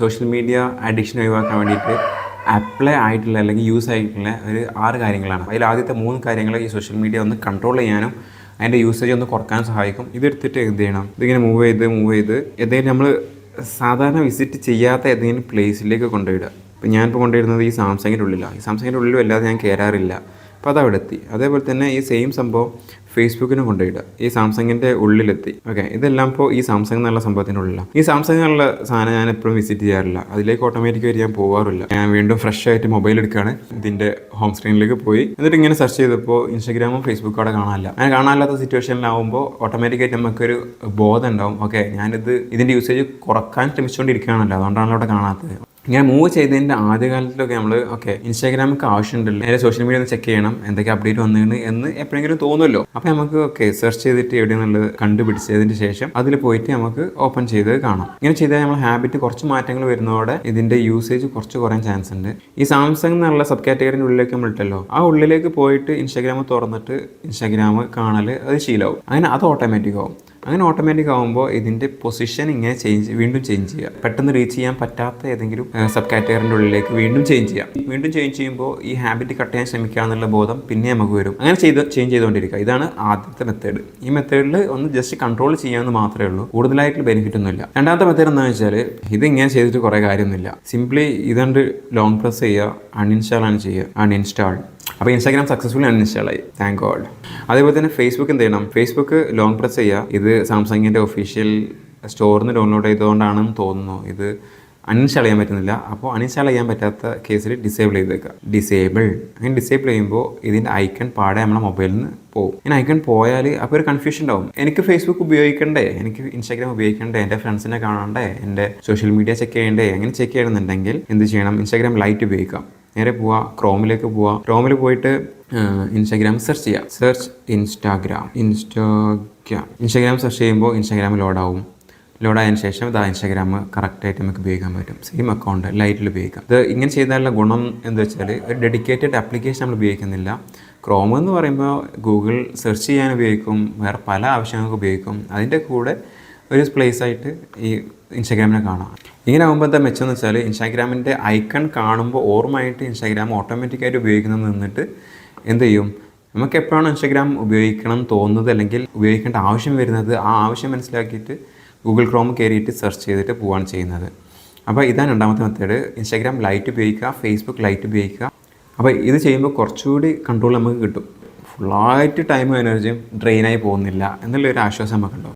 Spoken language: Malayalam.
സോഷ്യൽ മീഡിയ അഡിക്ഷൻ ഒഴിവാക്കാൻ വേണ്ടിയിട്ട് അപ്ലൈ ആയിട്ടുള്ള അല്ലെങ്കിൽ യൂസ് ആയിട്ടുള്ള ഒരു ആറ് കാര്യങ്ങളാണ്. അതിൽ ആദ്യത്തെ മൂന്ന് കാര്യങ്ങൾ ഈ സോഷ്യൽ മീഡിയ ഒന്ന് കൺട്രോൾ ചെയ്യാനും അതിന്റെ യൂസേജ് ഒന്ന് കുറയ്ക്കാൻ സഹായിക്കും. ഇതെടുത്തിട്ട് എന്ത് ചെയ്യണം? ഇതിങ്ങനെ മൂവ് ചെയ്ത് മൂവ് ചെയ്ത് എന്തെങ്കിലും നമ്മൾ സാധാരണ വിസിറ്റ് ചെയ്യാത്ത ഏതെങ്കിലും പ്ലേസിലേക്ക് കൊണ്ടുപോയിടുക ഇപ്പം ഞാനിപ്പോൾ കൊണ്ടുവരുന്നത് ഈ സാംസങ്ങിന്റെ ഉള്ളിലാണ്. ഈ സാംസങ്ങിന്റെ ഉള്ളിലും അല്ലാതെ ഞാൻ കയറാറില്ല. അപ്പോൾ അത് എത്തി അതേപോലെ തന്നെ ഈ സെയിം സംഭവം ഫേസ്ബുക്കിനും കൊണ്ടുപോയിടുക. ഈ സാംസങ്ങിന്റെ ഉള്ളിലെത്തി. ഓക്കെ ഇതെല്ലാം ഇപ്പോൾ ഈ സാംസങ് എന്നുള്ള സംഭവത്തിന്റെ ഉള്ളിലാണ് ഈ സാംസങ് എന്നുള്ള സാധനം ഞാൻ എപ്പോഴും വിസിറ്റ് ചെയ്യാറില്ല. അതിലേക്ക് ഓട്ടോമാറ്റിക്കായിട്ട് ഞാൻ പോകാറില്ല ഞാൻ വീണ്ടും ഫ്രഷ് ആയിട്ട് മൊബൈൽ എടുക്കുകയാണ്. ഇതിന്റെ ഹോം സ്ക്രീനിലേക്ക് പോയി. എന്നിട്ട് ഇങ്ങനെ സെർച്ച് ചെയ്തപ്പോൾ ഇൻസ്റ്റാഗ്രാമും ഫേസ്ബുക്കും അവിടെ കാണാനില്ല. അങ്ങനെ കാണാനില്ലാത്ത സിറ്റുവേഷനിലാവുമ്പോൾ ഓട്ടോമാറ്റിക്കായിട്ട് നമുക്കൊരു ബോധം ഉണ്ടാവും. ഓക്കെ ഞാനിത് ഇതിന്റെ യൂസേജ് കുറയ്ക്കാൻ ശ്രമിച്ചുകൊണ്ടിരിക്കുകയാണല്ലോ. അതുകൊണ്ടാണല്ലോ അവിടെ കാണാത്തത്. ഇങ്ങനെ മൂവ് ചെയ്തതിന്റെ ആദ്യകാലത്തിലൊക്കെ നമ്മൾ ഓക്കെ ഇൻസ്റ്റാഗ്രാമൊക്കെ ആവശ്യമുണ്ടല്ലോ. നേരെ സോഷ്യൽ മീഡിയ ഒന്ന് ചെക്ക് ചെയ്യണം എന്തൊക്കെ അപ്ഡേറ്റ് വന്നിട്ടുണ്ട് എന്ന് എപ്പോഴെങ്കിലും തോന്നുമല്ലോ. അപ്പോൾ നമുക്ക് ഓക്കെ സെർച്ച് ചെയ്തിട്ട് എവിടെയെന്നുള്ളത് കണ്ടുപിടിച്ചതിന് ശേഷം അതിൽ പോയിട്ട് നമുക്ക് ഓപ്പൺ ചെയ്ത് കാണാം. ഇങ്ങനെ ചെയ്താൽ നമ്മൾ ഹാബിറ്റ് കുറച്ച് മാറ്റങ്ങൾ വരുന്നതോടെ ഇതിന്റെ യൂസേജ് കുറച്ച് കുറയാൻ ചാൻസ് ഉണ്ട്. ഈ സാംസങ് എന്നുള്ള സബ് കാറ്റഗറിന്റെ ഉള്ളിലേക്ക് നമ്മൾ ഇട്ടല്ലോ. ആ ഉള്ളിലേക്ക് പോയിട്ട് ഇൻസ്റ്റാഗ്രാം തുറന്നിട്ട് ഇൻസ്റ്റാഗ്രാം കാണൽ അത് ശീലമാവും അങ്ങനെ അത് ഓട്ടോമാറ്റിക് ആവും. അങ്ങനെ ഓട്ടോമാറ്റിക് ആകുമ്പോൾ ഇതിന്റെ പൊസിഷൻ ഇങ്ങനെ ചേഞ്ച് വീണ്ടും ചേഞ്ച് ചെയ്യുക. പെട്ടെന്ന് റീച്ച് ചെയ്യാൻ പറ്റാത്ത ഏതെങ്കിലും സബ് കാറ്റഗറിന്റെ ഉള്ളിലേക്ക് വീണ്ടും ചേഞ്ച് ചെയ്യാം. വീണ്ടും ചേഞ്ച് ചെയ്യുമ്പോൾ ഈ ഹാബിറ്റ് കട്ട് ചെയ്യാൻ ശ്രമിക്കുക എന്നുള്ള ബോധം പിന്നെ നമുക്ക് വരും. അങ്ങനെ ചെയ്ത് ചേഞ്ച് ചെയ്തുകൊണ്ടിരിക്കുക. ഇതാണ് ആദ്യത്തെ മെത്തേഡ് ഈ മെത്തേഡിൽ ഒന്ന് ജസ്റ്റ് കൺട്രോൾ ചെയ്യാമെന്ന് മാത്രമേ ഉള്ളൂ. കൂടുതലായിട്ട് ബെനിഫിറ്റ് ഒന്നുമില്ല. രണ്ടാമത്തെ മെത്തേഡ് എന്താണെന്ന് വെച്ചാൽ ഇത് ഇങ്ങനെ ചെയ്തിട്ട് കുറേ കാര്യമൊന്നുമില്ല. സിംപ്ലി ഇതുകൊണ്ട് ലോങ് പ്രസ് ചെയ്യുക അൺഇൻസ്റ്റാൾ ആണ് ചെയ്യുക അൺഇൻസ്റ്റാൾ അപ്പോൾ ഇൻസ്റ്റാഗ്രാം സക്സസ്ഫുള്ളി അൺഇൻസ്റ്റാൾ ആയി. താങ്ക് ഗോഡ് അതേപോലെ തന്നെ ഫേസ്ബുക്ക് എന്ത് ചെയ്യണം? ഫേസ്ബുക്ക് ലോങ് പ്രസ് ചെയ്യുക. ഇത് സാംസങ്ങിന്റെ ഒഫീഷ്യൽ സ്റ്റോറിൽ നിന്ന് ഡൗൺലോഡ് ചെയ്തുകൊണ്ടാണെന്ന് തോന്നുന്നു. ഇത് അൺഇൻസ്റ്റാൾ ചെയ്യാൻ പറ്റുന്നില്ല. അപ്പോൾ അൺഇൻസ്റ്റാൾ ചെയ്യാൻ പറ്റാത്ത കേസിൽ ഡിസേബിൾ ചെയ്തേക്കുക. ഡിസേബിൾ അങ്ങനെ ഡിസേബിൾ ചെയ്യുമ്പോൾ ഇതിന്റെ ഐക്കൺ പാടെ നമ്മുടെ മൊബൈലിൽ നിന്ന് പോകും. ഇനി ഐക്കൺ പോയാൽ അപ്പോൾ ഒരു കൺഫ്യൂഷൻ ഉണ്ടാവും. എനിക്ക് ഫേസ്ബുക്ക് ഉപയോഗിക്കണ്ടേ? എനിക്ക് ഇൻസ്റ്റാഗ്രാം ഉപയോഗിക്കണ്ടേ? എന്റെ ഫ്രണ്ട്സിനെ കാണണ്ടേ? എന്റെ സോഷ്യൽ മീഡിയ ചെക്ക് ചെയ്യണ്ടേ? അങ്ങനെ ചെക്ക് ചെയ്യണമെന്നുണ്ടെങ്കിൽ എന്ത് ചെയ്യണം? ഇൻസ്റ്റാഗ്രാം ലൈറ്റ് ഉപയോഗിക്കാം. നേരെ പോവാ ക്രോമിലേക്ക് പോവാ. ക്രോമിൽ പോയിട്ട് ഇൻസ്റ്റാഗ്രാം സെർച്ച് ചെയ്യുക search Instagram Instagram Instagram search ചെയ്യുമ്പോൾ ഇൻസ്റ്റാഗ്രാം ലോഡാവും ലോഡായതിനു ശേഷം ഇതാ ഇൻസ്റ്റാഗ്രാം കറക്റ്റായിട്ട് നമുക്ക് ഉപയോഗിക്കാൻ പറ്റും. സെയിം അക്കൗണ്ട് ലൈറ്റിൽ ഉപയോഗിക്കാം. ഇത് ഇങ്ങനെ ചെയ്താലുള്ള ഗുണം എന്താ വെച്ചാൽ ഒരു ഡെഡിക്കേറ്റഡ് ആപ്ലിക്കേഷൻ നമ്മൾ ഉപയോഗിക്കുന്നില്ല. ക്രോം എന്ന് പറയുമ്പോൾ ഗൂഗിൾ സെർച്ച് ചെയ്യാൻ ഉപയോഗിക്കും വേറെ പല ആവശ്യങ്ങൾക്ക് ഉപയോഗിക്കും. അതിന്റെ കൂടെ ഒരു പ്ലേസ് ആയിട്ട് ഈ ഇൻസ്റ്റാഗ്രാമിനെ കാണാം. ഇങ്ങനെ ആകുമ്പോൾ എന്താ മെച്ചം എന്ന് വെച്ചാൽ ഇൻസ്റ്റാഗ്രാമിന്റെ ഐക്കൺ കാണുമ്പോൾ ഓർമ്മയായിട്ട് ഇൻസ്റ്റാഗ്രാം ഓട്ടോമാറ്റിക്കായിട്ട് ഉപയോഗിക്കുന്നത് നിന്നിട്ട് എന്ത് ചെയ്യും? നമുക്ക് എപ്പോഴാണ് ഇൻസ്റ്റാഗ്രാം ഉപയോഗിക്കണം തോന്നുന്നത് അല്ലെങ്കിൽ ഉപയോഗിക്കേണ്ട ആവശ്യം വരുന്നത് ആ ആവശ്യം മനസ്സിലാക്കിയിട്ട് ഗൂഗിൾ ക്രോം കയറിയിട്ട് സെർച്ച് ചെയ്തിട്ട് പോവുകയാണ് ചെയ്യുന്നത്. അപ്പോൾ ഇതാണ് രണ്ടാമത്തെ മെത്തേഡ്. ഇൻസ്റ്റാഗ്രാം ലൈറ്റ് ഉപയോഗിക്കുക ഫേസ്ബുക്ക് ലൈറ്റ് ഉപയോഗിക്കുക. അപ്പോൾ ഇത് ചെയ്യുമ്പോൾ കുറച്ചുകൂടി കൺട്രോൾ നമുക്ക് കിട്ടും. ഫുള്ളായിട്ട് ടൈമും എനർജിയും ഡ്രെയിനായി പോകുന്നില്ല എന്നുള്ളൊരു ആശ്വാസം നമുക്കുണ്ടാവും.